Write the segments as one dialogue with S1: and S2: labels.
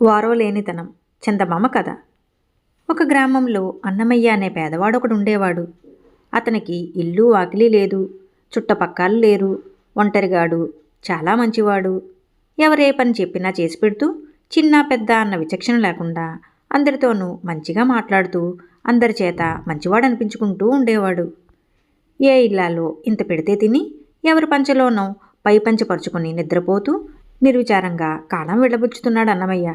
S1: వారవలేనితనం చందమామ కథ. ఒక గ్రామంలో అన్నమయ్య అనే పేదవాడు ఒకడు ఉండేవాడు అతనికి ఇల్లు వాకిలి లేదు చుట్టపక్కలు లేరు ఒంటరిగాడు చాలా మంచివాడు. ఎవరే పని చెప్పినా చేసి పెడుతూ చిన్న పెద్ద అన్న విచక్షణ లేకుండా అందరితోనూ మంచిగా మాట్లాడుతూ అందరి చేత మంచివాడు అనిపించుకుంటూ ఉండేవాడు. ఏ ఇల్లాలో ఇంత పెడితే తిని ఎవరి పంచలోనో పై పంచపరుచుకుని నిద్రపోతూ నిర్విచారంగా కాలం వెళ్ళబుచ్చుతున్నాడు అన్నమయ్య.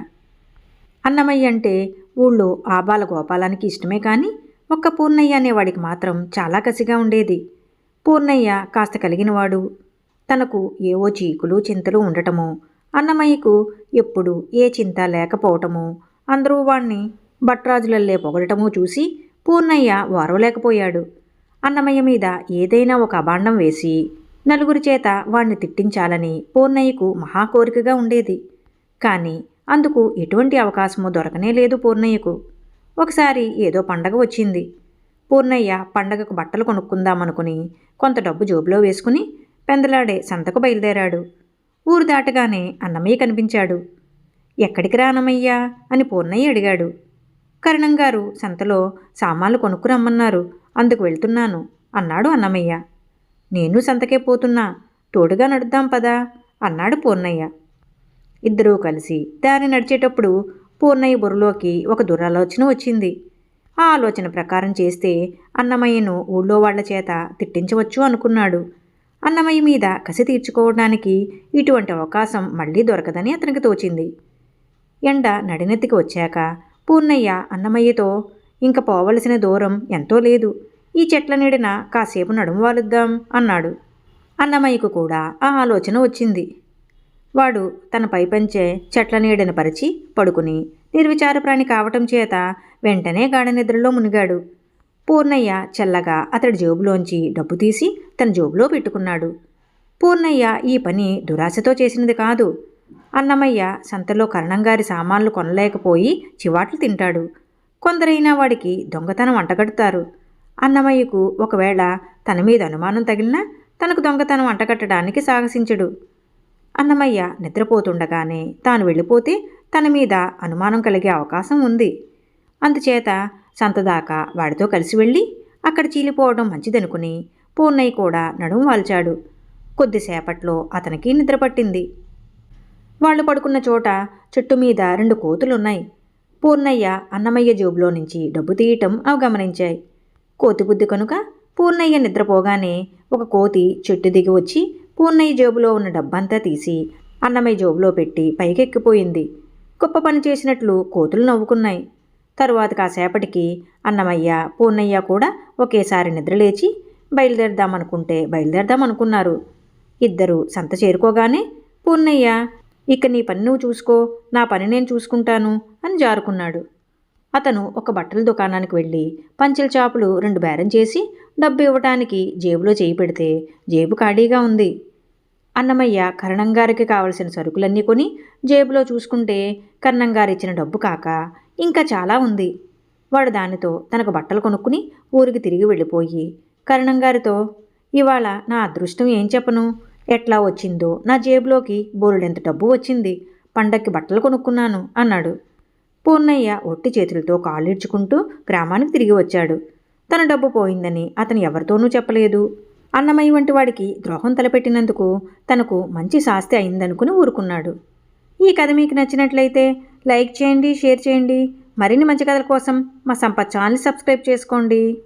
S1: అన్నమయ్య అంటే ఊళ్ళో ఆబాల గోపాలానికి ఇష్టమే కానీ ఒక్క పూర్ణయ్య అనేవాడికి మాత్రం చాలా కసిగా ఉండేది. పూర్ణయ్య కాస్త కలిగినవాడు. తనకు ఏవో చీకులు చింతలు ఉండటము అన్నమయ్యకు ఎప్పుడు ఏ చింత లేకపోవటము అందరూ వాణ్ణి భట్రాజులల్లే పొగడటము చూసి పూర్ణయ్య వారవలేకపోయాడు అన్నమయ్య మీద ఏదైనా ఒక అభాండం వేసి నలుగురి చేత వాణ్ణి తిట్టించాలని పూర్ణయ్యకు మహాకోరికగా ఉండేది. కానీ అందుకు ఎటువంటి అవకాశమూ దొరకనే లేదు పూర్ణయ్యకు. ఒకసారి ఏదో పండగ వచ్చింది. పూర్ణయ్య పండగకు బట్టలు కొనుక్కుందామనుకుని కొంత డబ్బు జోబులో వేసుకుని పెందలాడే సంతకు బయలుదేరాడు. ఊరు దాటగానే అన్నమయ్య కనిపించాడు. ఎక్కడికి రా అన్నమయ్యా అని పూర్ణయ్య అడిగాడు. కరణంగారు సంతలో సామాన్లు కొనుక్కురమ్మన్నారు అందుకు వెళ్తున్నాను అన్నాడు అన్నమయ్య. నేను సంతకే పోతున్నా. తోడుగా నడుద్దాం పదా అన్నాడు పూర్ణయ్య. ఇద్దరూ కలిసి దారి నడిచేటప్పుడు పూర్ణయ్య బుర్రలోకి ఒక దురాలోచన వచ్చింది. ఆ ఆలోచన ప్రకారం చేస్తే అన్నమయ్యను ఊళ్ళో వాళ్ళ చేత తిట్టించవచ్చు అనుకున్నాడు. అన్నమయ్య మీద కసి తీర్చుకోవడానికి ఇటువంటి అవకాశం మళ్ళీ దొరకదని అతనికి తోచింది. ఎండ నడినెత్తికి వచ్చాక పూర్ణయ్య అన్నమయ్యతో ఇంక పోవలసిన దూరం ఎంతో లేదు. ఈ చెట్ల నీడిన కాసేపు నడుము వాలుద్దాం అన్నాడు. అన్నమయ్యకు కూడా ఆ ఆలోచన వచ్చింది. వాడు తన పైపంచే చెట్ల నీడను పరిచి పడుకుని నిర్విచార ప్రాణి కావటం చేత వెంటనే గాఢ నిద్రలో మునిగాడు. పూర్ణయ్య చల్లగా అతడి జేబులోంచి డబ్బు తీసి తన జేబులో పెట్టుకున్నాడు. పూర్ణయ్య ఈ పని దురాశతో చేసినది కాదు. అన్నమయ్య సంతలో కరణంగారి సామాన్లు కొనలేకపోయి చివాట్లు తింటాడు. కొందరైనా వాడికి దొంగతనం అంటగడతారు. అన్నమయ్యకు ఒకవేళ తన మీద అనుమానం తగిలినా తనకు దొంగతనం అంటగట్టడానికి సాహసించడు. అన్నమయ్య నిద్రపోతుండగానే తాను వెళ్ళిపోతే తన మీద అనుమానం కలిగే అవకాశం ఉంది. అందుచేత సంతదాకా వాడితో కలిసి వెళ్ళి అక్కడ చీలిపోవడం మంచిదనుకుని పూర్ణయ్య కూడా నడుము వాల్చాడు. కొద్దిసేపట్లో అతనికి నిద్రపట్టింది వాళ్ళు పడుకున్న చోట చెట్టు మీద రెండు కోతులున్నాయి. పూర్ణయ్య అన్నమయ్య జేబులో నుంచి డబ్బు తీయటం అవి గమనించాయి కోతి బుద్ధి కనుక పూర్ణయ్య నిద్రపోగానే ఒక కోతి చెట్టు దిగి వచ్చి పూర్ణయ్య జేబులో ఉన్న డబ్బంతా తీసి అన్నమయ్య జేబులో పెట్టి పైకెక్కిపోయింది. గొప్ప పని చేసినట్లు కోతులు నవ్వుకున్నాయి. తరువాత కాసేపటికి అన్నమయ్య పూర్ణయ్య కూడా ఒకేసారి నిద్రలేచి బయలుదేరదామనుకుంటే బయలుదేరదామనుకున్నారు. ఇద్దరు సంత చేరుకోగానే పూర్ణయ్య ఇక నీ పని నువ్వు చూసుకో నా పని నేను చూసుకుంటాను అని జారుకున్నాడు. అతను ఒక బట్టల దుకాణానికి వెళ్ళి పంచెల చాపులు రెండు బేరం చేసి డబ్బు ఇవ్వటానికి జేబులో చేయి పెడితే జేబు ఖాళీగా ఉంది. అన్నమయ్య కరణంగారికి కావలసిన సరుకులన్నీ కొని జేబులో చూసుకుంటే కరణంగారు ఇచ్చిన డబ్బు కాక ఇంకా చాలా ఉంది. వాడు దానితో తనకు బట్టలు కొనుక్కుని ఊరికి తిరిగి వెళ్ళిపోయి కరణంగారితో ఇవాళ నా అదృష్టం ఏం చెప్పను? ఎట్లా వచ్చిందో? నా జేబులోకి బోరుడెంత డబ్బు వచ్చింది. పండక్కి బట్టలు కొనుక్కున్నాను అన్నాడు. పూర్ణయ్య ఒట్టి చేతులతో కాళ్ళిడ్చుకుంటూ గ్రామానికి తిరిగి వచ్చాడు. తన డబ్బు పోయిందని అతను ఎవరితోనూ చెప్పలేదు. అన్నమయ్య వంటి వాడికి ద్రోహం తలపెట్టినందుకు తనకు మంచి శాస్తి అయిందనుకుని ఊరుకున్నాడు. ఈ కథ మీకు నచ్చినట్లయితే లైక్ చేయండి షేర్ చేయండి. మరిన్ని మంచి కథల కోసం మా సంపత్ ఛానల్ సబ్స్క్రైబ్ చేసుకోండి.